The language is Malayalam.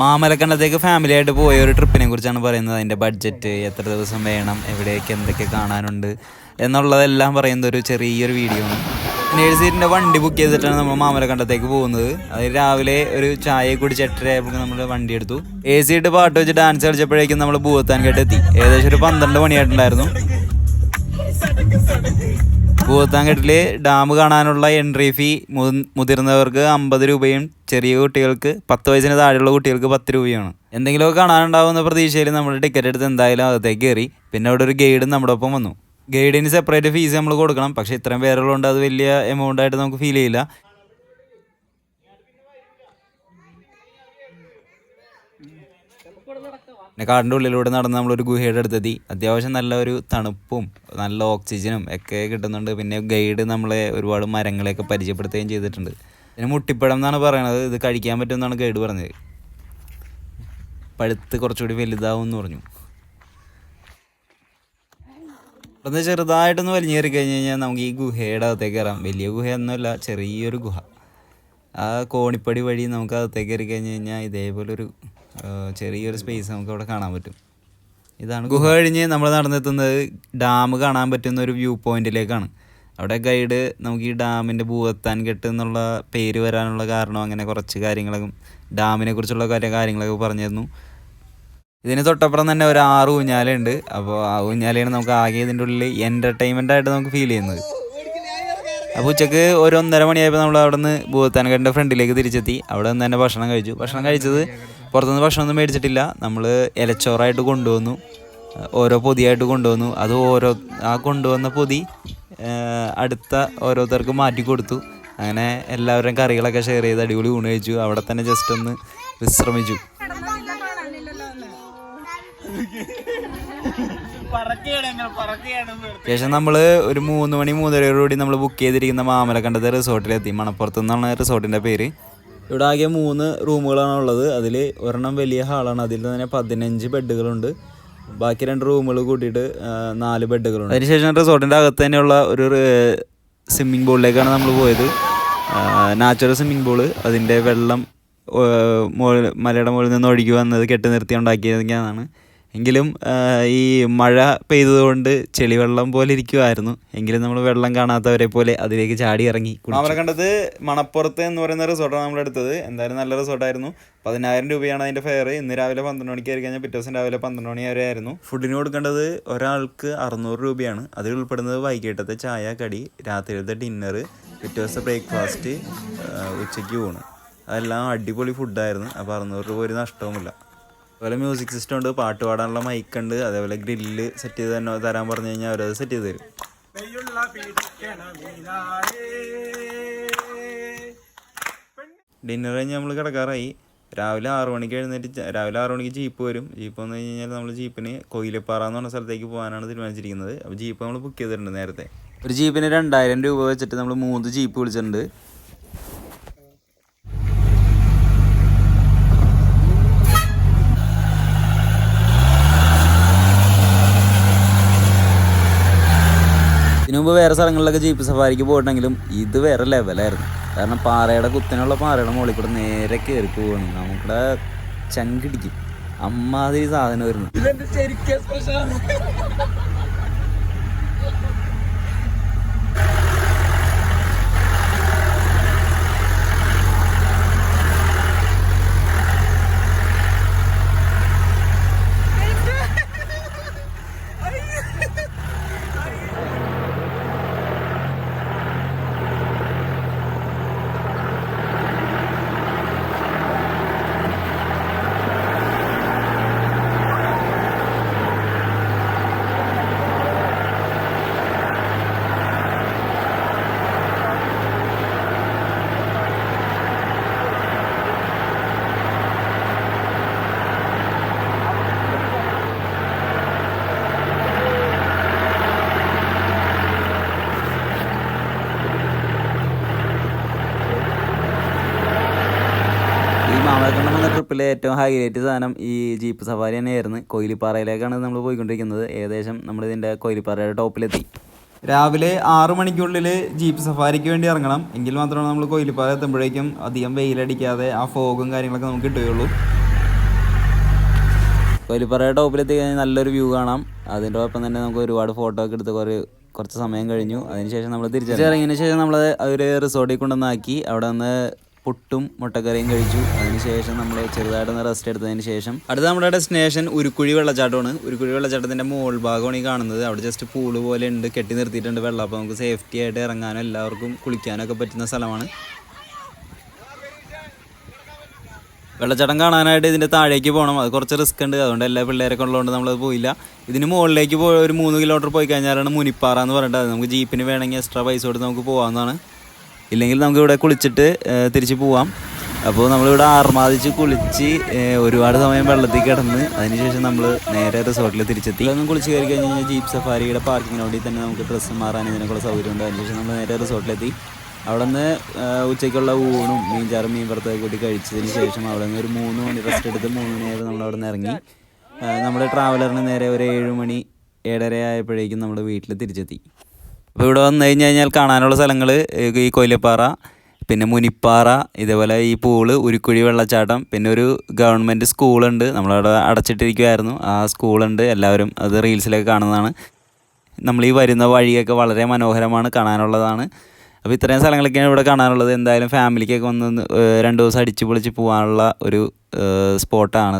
മാമലക്കണ്ടത്തേക്ക് ഫാമിലിയായിട്ട് പോയ ഒരു ട്രിപ്പിനെ കുറിച്ചാണ് പറയുന്നത്. അതിന്റെ ബഡ്ജറ്റ് എത്ര ദിവസം വേണം എവിടെയൊക്കെ എന്തൊക്കെ കാണാനുണ്ട് എന്നുള്ളതെല്ലാം പറയുന്ന ഒരു ചെറിയൊരു വീഡിയോ ആണ്. നേഴ്സീറ്റിന്റെ വണ്ടി ബുക്ക് ചെയ്തിട്ടാണ് നമ്മൾ മാമലക്കണ്ടത്തേക്ക് പോകുന്നത്. അത് രാവിലെ ഒരു ചായ കുടിച്ച് എട്ടരയായപ്പോൾ നമ്മൾ വണ്ടി എടുത്തു. എ സി ഇട്ട് പാട്ട് വെച്ച് ഡാൻസ് കളിച്ചപ്പോഴേക്കും നമ്മൾ ഭൂത്താൻ കേട്ടെത്തി ഏകദേശം ഒരു പന്ത്രണ്ട് മണിയായിട്ടുണ്ടായിരുന്നു. ഭൂത്താൻകെട്ടിൽ ഡാം കാണാനുള്ള എൻട്രി ഫീ മുതിർന്നവർക്ക് അമ്പത് രൂപയും ചെറിയ കുട്ടികൾക്ക് പത്ത് വയസ്സിന് താഴെയുള്ള കുട്ടികൾക്ക് പത്ത് രൂപയാണ് എന്തെങ്കിലുമൊക്കെ കാണാനുണ്ടാവുന്ന പ്രതീക്ഷയിൽ നമ്മൾ ടിക്കറ്റ് എടുത്ത് എന്തായാലും അകത്തേക്ക് കയറി. പിന്നെ അവിടെ ഒരു ഗൈഡ് നമ്മുടെ ഒപ്പം വന്നു ഗൈഡിന് സെപ്പറേറ്റ് ഫീസ് നമ്മൾ കൊടുക്കണം. പക്ഷേ ഇത്രയും പേരുള്ളതുകൊണ്ട് അത് വലിയ എമൗണ്ട് ആയിട്ട് നമുക്ക് ഫീൽ ചെയ്യില്ല. പിന്നെ കാടിന്റെ ഉള്ളിലൂടെ നടന്ന് നമ്മളൊരു ഗുഹയുടെ അടുത്തെത്തി. അത്യാവശ്യം നല്ല ഒരു തണുപ്പും നല്ല ഓക്സിജനും ഒക്കെ കിട്ടുന്നുണ്ട്. പിന്നെ ഗൈഡ് നമ്മളെ ഒരുപാട് മരങ്ങളെയൊക്കെ പരിചയപ്പെടുത്തുകയും ചെയ്തിട്ടുണ്ട്. പിന്നെ മുട്ടിപ്പഴം എന്നാണ് പറയണത്. ഇത് കഴിക്കാൻ പറ്റുമെന്നാണ് ഗൈഡ് പറഞ്ഞത്. പഴുത്ത് കുറച്ചുകൂടി വലുതാവും എന്ന് പറഞ്ഞു. അന്ന് ചെറുതായിട്ടൊന്ന് വലിഞ്ഞേറി കഴിഞ്ഞ് കഴിഞ്ഞാൽ നമുക്ക് ഈ ഗുഹയുടെ അകത്തേക്ക് കയറാം. വലിയ ഗുഹയൊന്നുമല്ല ചെറിയൊരു ഗുഹ. ആ കോണിപ്പടി വഴി നമുക്ക് അകത്തേക്ക് കയറി കഴിഞ്ഞ് കഴിഞ്ഞാൽ ഇതേപോലെ ഒരു ആ, ചെറിയൊരു സ്പേസ് നമുക്ക് അവിടെ കാണാൻ പറ്റും. ഇതാണ് ഗുഹ കഴിഞ്ഞ് നമ്മൾ നടന്നെത്തുന്നത് ഡാം കാണാൻ പറ്റുന്ന ഒരു വ്യൂ പോയിന്റിലേക്കാണ് അവിടെ ഗൈഡ് നമുക്ക് ഈ ഡാമിന്റെ ഭൂവത്താൻ കെട്ട് എന്നുള്ള പേര് വരാനുള്ള കാരണം അങ്ങനെ കുറച്ച് കാര്യങ്ങളൊക്കെ ഡാമിനെ കുറിച്ചുള്ള കാര്യ കാര്യങ്ങളൊക്കെ പറഞ്ഞു തന്നു ഇതിന് തൊട്ടപ്പുറം തന്നെ ഒരു ആറ് ഊഞ്ഞാലുണ്ട്. അപ്പോൾ ആ ഊഞ്ഞാലയാണ് നമുക്ക് ആകെ ഇതിന്റെ ഉള്ളിൽ എന്റർടൈൻമെന്റ് ആയിട്ട് നമുക്ക് ഫീൽ ചെയ്യുന്നത്. അപ്പോൾ ഉച്ചയ്ക്ക് ഒരു ഒന്നര മണിയായപ്പോൾ നമ്മൾ അവിടെ നിന്ന് ഭൂവത്താൻ കെട്ടിന്റെ ഫ്രണ്ടിലേക്ക് തിരിച്ചെത്തി. അവിടെ നിന്ന് തന്നെ ഭക്ഷണം കഴിച്ചു. ഭക്ഷണം കഴിച്ചത് പുറത്തുനിന്ന് ഭക്ഷണമൊന്നും മേടിച്ചിട്ടില്ല. നമ്മൾ ഇലച്ചോറായിട്ട് കൊണ്ടുവന്നു. ഓരോ പൊതിയായിട്ട് കൊണ്ടുവന്നു. അത് ഓരോ ആ കൊണ്ടുവന്ന പൊതി അടുത്ത ഓരോരുത്തർക്ക് മാറ്റി കൊടുത്തു. അങ്ങനെ എല്ലാവരും കറികളൊക്കെ ഷെയർ ചെയ്ത് അടിപൊളി ഊണ് കഴിച്ചു. അവിടെ തന്നെ ജസ്റ്റ് ഒന്ന് വിശ്രമിച്ചു. ശേഷം നമ്മൾ ഒരു മൂന്ന് മണി മൂന്നരയോടുകൂടി നമ്മൾ ബുക്ക് ചെയ്തിരിക്കുന്ന മാമലക്കണ്ടത്തെ റിസോർട്ടിലെത്തി മണപ്പുറത്ത് നിന്നാണ് റിസോർട്ടിന്റെ പേര്. ഇവിടെ ആകെ മൂന്ന് റൂമുകളാണ് ഉള്ളത്. അതിൽ ഒരെണ്ണം വലിയ ഹാളാണ്. അതിൽ തന്നെ പതിനഞ്ച് ബെഡുകളുണ്ട്. ബാക്കി രണ്ട് റൂമുകൾ കൂട്ടിയിട്ട് നാല് ബെഡുകളുണ്ട്. അതിനുശേഷം റിസോർട്ടിന്റെ അകത്ത് തന്നെയുള്ള ഒരു സ്വിമ്മിംഗ് പൂളിലേക്കാണ് നമ്മൾ പോയത്. Natural swimming pool. അതിന്റെ വെള്ളം മലയുടെ മുകളിൽ നിന്ന് ഒഴുകി വന്നത് കെട്ടി നിർത്തി ഉണ്ടാക്കിയതൊക്കെയാണ്. എങ്കിലും ഈ മഴ പെയ്തതുകൊണ്ട് ചെളിവെള്ളം പോലെ ഇരിക്കുമായിരുന്നു എങ്കിലും നമ്മൾ വെള്ളം കാണാത്തവരെ പോലെ അതിലേക്ക് ചാടി ഇറങ്ങി കണ്ടത് മണപ്പുറത്ത് എന്ന് പറയുന്ന റിസോർട്ടാണ് നമ്മൾ എടുത്തത്. എന്തായാലും നല്ല റിസോർട്ടായിരുന്നു. പതിനായിരം രൂപയാണ് അതിന്റെ ഫെയർ ഇന്ന് രാവിലെ പന്ത്രണ്ട് മണിക്ക് ആയി കഴിഞ്ഞാൽ പിറ്റേ ദിവസം രാവിലെ പന്ത്രണ്ട് മണി വരെ ആയിരുന്നു. ഫുഡിന് കൊടുക്കേണ്ടത് ഒരാൾക്ക് അറുന്നൂറ് രൂപയാണ്. അതിൽ ഉൾപ്പെടുന്നത് വൈകിട്ടത്തെ ചായ കടി രാത്രിയിലത്തെ ഡിന്നർ പിറ്റേ ദിവസത്തെ ബ്രേക്ക്ഫാസ്റ്റ് ഉച്ചയ്ക്ക് ഊണ്. അതെല്ലാം അടിപൊളി ഫുഡായിരുന്നു അപ്പോൾ അറുന്നൂറ് രൂപ ഒരു നഷ്ടവുമില്ല. അതുപോലെ മ്യൂസിക് സിസ്റ്റം ഉണ്ട് പാട്ട് പാടാനുള്ള മൈക്ക് ഉണ്ട് അതേപോലെ ഗ്രില്ല് സെറ്റ് ചെയ്ത് തന്നെ തരാൻ പറഞ്ഞു കഴിഞ്ഞാൽ അവരത് സെറ്റ് ചെയ്ത് തരും. ഡിന്നർ കഴിഞ്ഞ് നമ്മൾ കിടക്കാറായി. രാവിലെ ആറു മണിക്ക് എഴുന്നേറ്റ് രാവിലെ ആറു മണിക്ക് ജീപ്പ് വരും. ജീപ്പ് വന്നു കഴിഞ്ഞാൽ നമ്മൾ ജീപ്പിന് കൊയിലപ്പാറ എന്ന് പറഞ്ഞ സ്ഥലത്തേക്ക് പോകാനാണ് തീരുമാനിച്ചിരിക്കുന്നത്. അപ്പോൾ ജീപ്പ് നമ്മൾ ബുക്ക് ചെയ്തിട്ടുണ്ട് നേരത്തെ. ഒരു ജീപ്പിന് രണ്ടായിരം രൂപ വെച്ചിട്ട് നമ്മൾ മൂന്ന് ജീപ്പ് വിളിച്ചിട്ടുണ്ട്. മുമ്പ് വേറെ സ്ഥലങ്ങളിലൊക്കെ ജീപ്പ് സഫാരിക്ക് പോയിട്ടുണ്ടെങ്കിലും ഇത് വേറെ ലെവലായിരുന്നു കാരണം പാറയുടെ കുത്തിനുള്ള പാറയുടെ മുകളിൽ കൂടെ നേരെ കയറി പോവാണ്. നമുക്കിടെ ചങ്കിടിക്കും അമ്മാതിരി സാധനം വരുന്നു മാമലക്കണ്ടം എന്ന ട്രിപ്പിലെ ഏറ്റവും ഹൈലൈറ്റ് സാധനം ഈ ജീപ്പ് സഫാരി തന്നെയായിരുന്നു. കൊയിലിപ്പാറയിലേക്കാണ് നമ്മൾ പോയിക്കൊണ്ടിരിക്കുന്നത്. ഏകദേശം നമ്മൾ ഇതിന്റെ കൊയിലിപ്പാറയുടെ ടോപ്പിലെത്തി. രാവിലെ ആറു മണിക്കുള്ളിൽ ജീപ്പ് സഫാരിക്ക് വേണ്ടി ഇറങ്ങണം. എങ്കിൽ മാത്രമാണ് നമ്മൾ കൊയിലിപ്പാറ എത്തുമ്പോഴേക്കും അധികം വെയിലടിക്കാതെ ആ ഫോഗും കാര്യങ്ങളൊക്കെ നമുക്ക് കിട്ടുകയുള്ളൂ. കോയിലിപ്പാറയുടെ ടോപ്പിലെത്തി കഴിഞ്ഞാൽ നല്ലൊരു വ്യൂ കാണാം. അതിന്റെ ഒപ്പം തന്നെ നമുക്ക് ഒരുപാട് ഫോട്ടോ ഒക്കെ എടുത്ത് കുറേ കുറച്ച് സമയം കഴിഞ്ഞു. അതിനുശേഷം നമ്മൾ തിരിച്ചിറങ്ങിയതിന് ശേഷം നമ്മൾ ഒരു റിസോർട്ടിൽ കൊണ്ടുവന്നാക്കി. അവിടെ നിന്ന് പുട്ടും മുട്ടക്കറിയും കഴിച്ചു. അതിനുശേഷം നമ്മൾ ചെറുതായിട്ടൊന്ന് റെസ്റ്റ് എടുത്തതിന് ശേഷം അടുത്ത നമ്മുടെ ഡെസ്റ്റിനേഷൻ ഉരുക്കുഴി വെള്ളച്ചാട്ടമാണ്. ഉരുക്കുഴി വെള്ളച്ചാട്ടത്തിന്റെ മുകൾ ഭാഗമാണ് ഈ കാണുന്നത്. അവിടെ ജസ്റ്റ് പൂൾ പോലെ ഉണ്ട് കെട്ടി നിർത്തിയിട്ടുണ്ട് വെള്ളം. അപ്പോൾ നമുക്ക് സേഫ്റ്റി ആയിട്ട് ഇറങ്ങാനും എല്ലാവർക്കും കുളിക്കാനൊക്കെ പറ്റുന്ന സ്ഥലമാണ്. വെള്ളച്ചാട്ടം കാണാനായിട്ട് ഇതിന്റെ താഴേക്ക് പോകണം അത് കുറച്ച് റിസ്ക് ഉണ്ട്. അതുകൊണ്ട് എല്ലാ പിള്ളേരൊക്കെ ഉള്ളതുകൊണ്ട് നമ്മളത് പോയില്ല. ഇതിന് മുകളിലേക്ക് പോയി ഒരു മൂന്ന് കിലോമീറ്റർ പോയി കഴിഞ്ഞാലാണ് മുനിപ്പാറ എന്ന് പറഞ്ഞിട്ട് അത്. നമുക്ക് ജീപ്പിന് വേണമെങ്കിൽ എക്സ്ട്രാ പൈസ കൊടുത്ത് നമുക്ക് പോകാവുന്നതാണ് ഇല്ലെങ്കിൽ നമുക്ക് ഇവിടെ കുളിച്ചിട്ട് തിരിച്ച് പോവാം. അപ്പോൾ നമ്മളിവിടെ ആർമാദിച്ച് കുളിച്ച് ഒരുപാട് സമയം വെള്ളത്തിൽ കിടന്ന് അതിനുശേഷം നമ്മൾ നേരെ റിസോർട്ടിൽ തിരിച്ചെത്തി. ഇതൊന്നും കുളിച്ച് കയറി കഴിഞ്ഞ് കഴിഞ്ഞാൽ ജീപ്പ് സഫാരിയുടെ പാർക്കിങ്ങിന് വേണ്ടി തന്നെ നമുക്ക് ഡ്രസ്സ് മാറാൻ ഇതിനൊക്കെയുള്ള സൗകര്യമുണ്ട്. അതിനുശേഷം നമ്മൾ നേരെ റിസോർട്ടിലെത്തി. അവിടെ നിന്ന് ഉച്ചയ്ക്കുള്ള ഊണും മീൻചാറും മീൻ വറുത്തൊക്കെ കൂട്ടി കഴിച്ചതിന് ശേഷം അവിടെ നിന്ന് ഒരു മൂന്ന് മണി റെസ്റ്റ് എടുത്ത് മൂന്ന് മണിയായപ്പോൾ നമ്മൾ അവിടെ നിന്ന് ഇറങ്ങി നമ്മുടെ ട്രാവലറിന് നേരെ ഒരു ഏഴ് മണി ഏഴര ആയപ്പോഴേക്കും നമ്മുടെ വീട്ടിൽ തിരിച്ചെത്തി. അപ്പോൾ ഇവിടെ വന്നു കഴിഞ്ഞ് കഴിഞ്ഞാൽ കാണാനുള്ള സ്ഥലങ്ങൾ ഈ കൊയിലപ്പാറ പിന്നെ മുനിപ്പാറ ഇതേപോലെ ഈ പൂൾ ഉരുക്കുഴി വെള്ളച്ചാട്ടം പിന്നെ ഒരു ഗവൺമെന്റ് സ്കൂളുണ്ട്. നമ്മളവിടെ അടച്ചിട്ടിരിക്കുമായിരുന്നു ആ സ്കൂളുണ്ട്. എല്ലാവരും അത് റീൽസിലൊക്കെ കാണുന്നതാണ്. നമ്മൾ ഈ വരുന്ന വഴിയൊക്കെ വളരെ മനോഹരമാണ് കാണാനുള്ളതാണ്. അപ്പോൾ ഇത്രയും സ്ഥലങ്ങളൊക്കെയാണ് ഇവിടെ കാണാനുള്ളത്. എന്തായാലും ഫാമിലിക്കൊക്കെ ഒന്ന്, രണ്ട് ദിവസം അടിച്ചു പൊളിച്ച് പോകാനുള്ള ഒരു സ്പോട്ടാണ്.